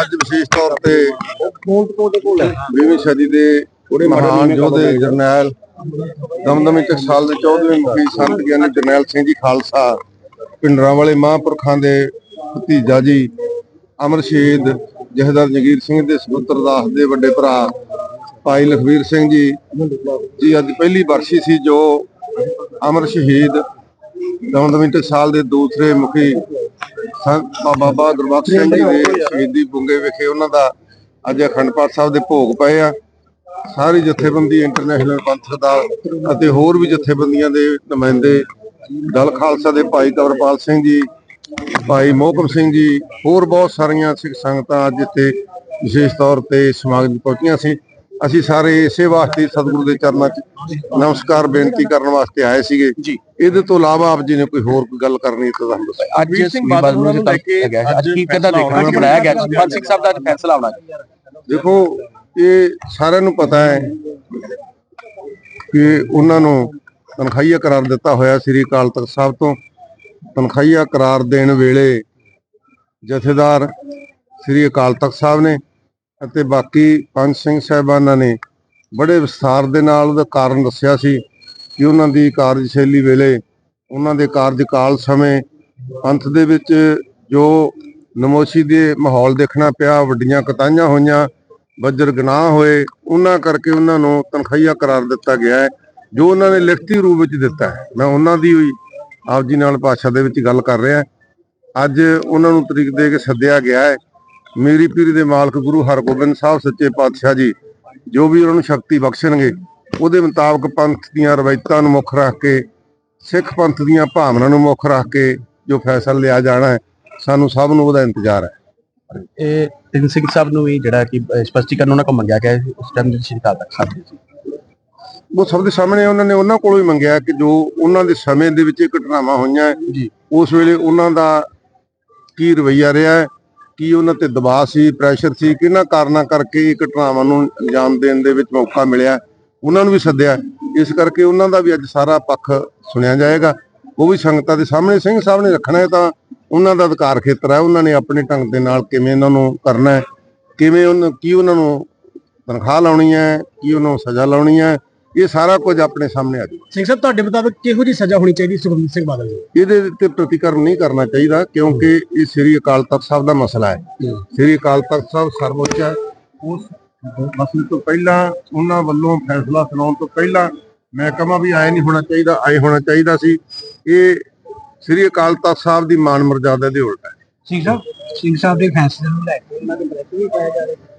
ਅੱਜ ਵਿਸ਼ੇਸ਼ ਤੌਰ ਤੇ 20ਵੀਂ ਸਦੀ ਦੇ ਮਹਾਨ ਯੋਧੇ ਜਰਨੈਲ ਦਮਦਮੀ ਟਕਸਾਲ ਦੇ 14ਵੇਂ ਮੁਖੀ ਸੰਤ ਗਿਆਨੀ ਜਰਨੈਲ ਸਿੰਘ ਜੀ ਖਾਲਸਾ ਪਿੰਡਰਾਂ ਵਾਲੇ ਮਹਾਂਪੁਰਖਾਂ ਦੇ ਭਤੀਜਾ ਜੀ ਅਮਰ ਸ਼ਹੀਦ ਜਹਦਰ ਜਗੀਰ ਸਿੰਘ ਦੇ ਸਪੁੱਤਰ ਦਾਸ ਦੇ ਵੱਡੇ ਭਰਾ ਭਾਈ ਲਖਵੀਰ ਸਿੰਘ ਜੀ ਜੀ ਅੱਜ ਪਹਿਲੀ ਵਰਸ਼ੀ ਸੀ ਜੋ ਅਮਰ ਸ਼ਹੀਦ ਦਮਦਮੀ ਸਾਲ ਦੇ ਦੂਸਰੇ ਮੁਖੀ ਸੰਤ ਬਾਬਾ ਬਹਾਦਰ ਬਖਸ਼ ਸਿੰਘ ਜੀ ਦੇ ਸ਼ਹੀਦੀ ਬੁੰਗੇ ਵਿਖੇ ਉਹਨਾਂ ਦਾ ਅੱਜ ਅਖੰਡ ਪਾਠ ਸਾਹਿਬ ਦੇ ਭੋਗ ਪਏ ਆ। ਸਾਰੀ ਜਥੇਬੰਦੀ ਇੰਟਰਨੈਸ਼ਨਲ ਪੰਥ ਦਾ ਅਤੇ ਹੋਰ ਵੀ ਜਥੇਬੰਦੀਆਂ ਦੇ ਨੁਮਾਇੰਦੇ ਦਲ ਖਾਲਸਾ ਦੇ ਭਾਈ ਕਵਰਪਾਲ ਸਿੰਘ ਜੀ, ਭਾਈ ਮੋਹਕਮ ਸਿੰਘ ਜੀ, ਹੋਰ ਬਹੁਤ ਸਾਰੀਆਂ ਸਿੱਖ ਸੰਗਤਾਂ ਅੱਜ ਇੱਥੇ ਵਿਸ਼ੇਸ਼ ਤੌਰ ਤੇ ਸਮਾਗਮ ਪਹੁੰਚੀਆਂ ਸੀ। ਅਸੀਂ ਸਾਰੇ ਇਸੇ ਵਾਸਤੇ ਸਤਿਗੁਰੂ ਦੇ ਚਰਨਾਂ 'ਚ ਨਮਸਕਾਰ ਬੇਨਤੀ ਕਰਨ ਵਾਸਤੇ ਆਏ ਸੀਗੇ। ਜੀ। ਇਹਦੇ ਤੋਂ ਇਲਾਵਾ ਆਪ ਜੀ ਨੇ ਕੋਈ ਹੋਰ ਕੋਈ ਗੱਲ ਕਰਨੀ ਤਾਂ ਤੁਹਾਨੂੰ ਦੱਸੋ। ਅੱਜ ਸਿੰਘ ਬਾਦਲ ਨੂੰ ਲੈ ਕੇ ਅੱਜ ਕੀ ਕਹਿੰਦਾ ਦੇਖਣ ਨੂੰ ਬਣਾਇਆ ਗਿਆ ਪੰਜ ਸਿੰਘ ਸਾਹਿਬ ਦਾ ਅੱਜ ਫੈਸਲਾ ਆਉਣਾ ਦੇਖੋ ਇਹ ਸਾਰਿਆਂ ਨੂੰ ਪਤਾ ਹੈ ਕਿ ਉਹਨਾਂ ਨੂੰ ਤਨਖਾਹੀਆ ਕਰਾਰ ਦਿੱਤਾ ਹੋਇਆ ਸ੍ਰੀ ਅਕਾਲ ਤਖਤ ਸਾਹਿਬ ਤੋਂ। ਤਨਖਾਹੀਆ ਕਰਾਰ ਦੇਣ ਵੇਲੇ ਜਥੇਦਾਰ ਸ੍ਰੀ ਅਕਾਲ ਤਖਤ ਸਾਹਿਬ ਨੇ ਅਤੇ ਬਾਕੀ ਪੰਜ ਸਿੰਘ ਸਾਹਿਬਾਨਾਂ ਨੇ ਬੜੇ ਵਿਸਥਾਰ ਦੇ ਨਾਲ ਉਹਦਾ ਕਾਰਨ ਦੱਸਿਆ ਸੀ ਕਿ ਉਹਨਾਂ ਦੀ ਕਾਰਜਸ਼ੈਲੀ ਵੇਲੇ ਉਹਨਾਂ ਦੇ ਕਾਰਜਕਾਲ ਸਮੇਂ ਪੰਥ ਦੇ ਵਿੱਚ ਜੋ ਨਮੋਸ਼ੀ ਦੇ ਮਾਹੌਲ ਦੇਖਣਾ ਪਿਆ, ਵੱਡੀਆਂ ਕਤਾਈਆਂ ਹੋਈਆਂ, ਬੱਜਰ ਗਨਾਹ ਹੋਏ, ਉਹਨਾਂ ਕਰਕੇ ਉਹਨਾਂ ਨੂੰ ਤਨਖਾਹੀਆ ਕਰਾਰ ਦਿੱਤਾ ਗਿਆ ਹੈ, ਜੋ ਉਹਨਾਂ ਨੇ ਲਿਖਤੀ ਰੂਪ ਵਿੱਚ ਦਿੱਤਾ ਹੈ। ਮੈਂ ਉਹਨਾਂ ਦੀ ਹੋਈ ਆਪ ਜੀ ਨਾਲ ਭਾਸ਼ਾ ਦੇ ਵਿੱਚ ਗੱਲ ਕਰ ਰਿਹਾ। ਅੱਜ ਉਹਨਾਂ ਨੂੰ ਤਰੀਕ ਦੇ ਕੇ ਸੱਦਿਆ ਗਿਆ ਹੈ ਮੇਰੀ ਪੀਰੀ ਦੇ ਮਾਲਕ ਗੁਰੂ ਹਰਗੋਬਿੰਦ ਸਾਹਿਬ ਸੱਚੇ ਪਾਤਸ਼ਾਹ ਜੀ ਜੋ ਵੀ ਉਹਨਾਂ ਨੂੰ ਸ਼ਕਤੀ ਬਖਸ਼ਣਗੇ ਉਹਦੇ ਮੁਤਾਬਕ ਪੰਥ ਦੀਆਂ ਰਵਾਇਤਾਂ ਨੂੰ ਮੁੱਖ ਰੱਖ ਕੇ ਸਿੱਖ ਪੰਥ ਦੀਆਂ ਭਾਵਨਾਵਾਂ ਨੂੰ ਮੁੱਖ ਰੱਖ ਕੇ ਜੋ ਫੈਸਲਾ ਲਿਆ ਜਾਣਾ ਹੈ ਸਾਨੂੰ ਸਭ ਨੂੰ ਉਹਦਾ ਇੰਤਜ਼ਾਰ ਹੈ ਇਹ ਤਿੰਨ ਸਿੰਘ ਸਾਹਿਬ ਨੂੰ ਵੀ ਜਿਹੜਾ ਕਿ ਸਪਸ਼ਟੀਕਰਨ ਉਹਨਾਂ ਕੋਲ ਮੰਗਿਆ ਗਿਆ ਉਸ ਟਾਈਮ ਦੇ ਸ਼੍ਰੀ ਅਕਾਲ ਤਖਤ ਸਾਹਿਬ ਜੀ ਉਹ ਸਭ ਦੇ ਸਾਹਮਣੇ ਉਹਨਾਂ ਨੇ ਉਹਨਾਂ ਕੋਲੋਂ ਹੀ ਮੰਗਿਆ ਕਿ ਜੋ ਉਹਨਾਂ ਦੇ ਸਮੇਂ ਦੇ ਵਿੱਚ ਇਹ ਘਟਨਾਵਾਂ ਹੋਈਆਂ ਜੀ। ਉਸ ਵੇਲੇ ਉਹਨਾਂ ਦਾ ਕੀ ਰਵੱਈਆ ਰਿਹਾ ਹੈ ਕੀ ਉਹਨਾਂ ਤੇ ਦਬਾਅ ਸੀ ਪ੍ਰੈਸ਼ਰ ਸੀ, ਕਿਹਨਾਂ ਕਾਰਨਾਂ ਕਰਕੇ ਇਹ ਘਟਨਾਵਾਂ ਨੂੰ ਅੰਜਾਮ ਦੇਣ ਦੇ ਵਿੱਚ ਮੌਕਾ ਮਿਲਿਆ, ਉਹਨਾਂ ਨੂੰ ਵੀ ਸੱਦਿਆ। ਇਸ ਕਰਕੇ ਉਹਨਾਂ ਦਾ ਵੀ ਅੱਜ ਸਾਰਾ ਪੱਖ ਸੁਣਿਆ ਜਾਏਗਾ। ਉਹ ਵੀ ਸੰਗਤਾਂ ਦੇ ਸਾਹਮਣੇ, ਸਿੰਘ ਸਾਹਿਬ ਨੇ ਰੱਖਣਾ ਹੈ ਤਾਂ ਉਹਨਾਂ ਦਾ ਅਧਿਕਾਰ ਖੇਤਰ ਹੈ। ਉਹਨਾਂ ਨੇ ਆਪਣੇ ਢੰਗ ਦੇ ਨਾਲ ਕਿਵੇਂ ਇਹਨਾਂ ਨੂੰ ਕਰਨਾ ਹੈ, ਕਿਵੇਂ ਉਹਨਾਂ ਕੀ ਉਹਨਾਂ ਨੂੰ ਤਨਖਾਹ ਲਾਉਣੀ ਹੈ, ਕੀ ਉਹਨਾਂ ਨੂੰ ਸਜ਼ਾ ਲਾਉਣੀ ਹੈ ਇਹ ਸਾਰਾ ਕੁਝ ਆਪਣੇ ਸਾਹਮਣੇ ਆ ਜਾਊ ਸਿੰਘ ਸਾਹਿਬ ਤੁਹਾਡੇ ਮੁਤਾਬਕ ਕਿਹੋ ਜੀ ਸਜ਼ਾ ਹੋਣੀ ਚਾਹੀਦੀ ਸੁਖਬੀਰ ਸਿੰਘ ਬਾਦਲ ਨੂੰ ਇਹਦੇ ਤੇ ਪ੍ਰਤੀਕਰਮ ਨਹੀਂ ਕਰਨਾ ਚਾਹੀਦਾ ਕਿਉਂਕਿ ਇਹ ਸ੍ਰੀ ਅਕਾਲ ਤਖਤ ਸਾਹਿਬ ਦਾ ਮਸਲਾ ਹੈ। ਸ੍ਰੀ ਅਕਾਲ ਤਖਤ ਸਾਹਿਬ ਸਰਵਉੱਚ ਹੈ। ਉਸ ਮਸਲੇ ਤੋਂ ਪਹਿਲਾਂ ਉਹਨਾਂ ਵੱਲੋਂ ਫੈਸਲਾ ਸੁਣਾਉਣ ਤੋਂ ਪਹਿਲਾਂ ਮੈਂ ਕਹਾਂ ਵੀ ਆਏ ਨਹੀਂ ਹੋਣਾ ਚਾਹੀਦਾ ਆਏ ਹੋਣਾ ਚਾਹੀਦਾ ਸੀ। ਇਹ ਸ੍ਰੀ ਅਕਾਲ ਤਖਤ ਸਾਹਿਬ ਦੀ ਮਾਨ ਮਰਜ਼ਾਦਾ ਦੇ ਉਲਟ ਹੈ। ਸਿੰਘ ਸਾਹਿਬ ਸਿੰਘ ਸਾਹਿਬ ਦੇ ਫੈਸਲੇ ਨੂੰ ਲੈ ਕੇ ਉਹਨਾਂ ਦੇ ਬ੍ਰੇਕ ਵੀ ਪਾਇਆ ਜਾ ਰਿਹਾ।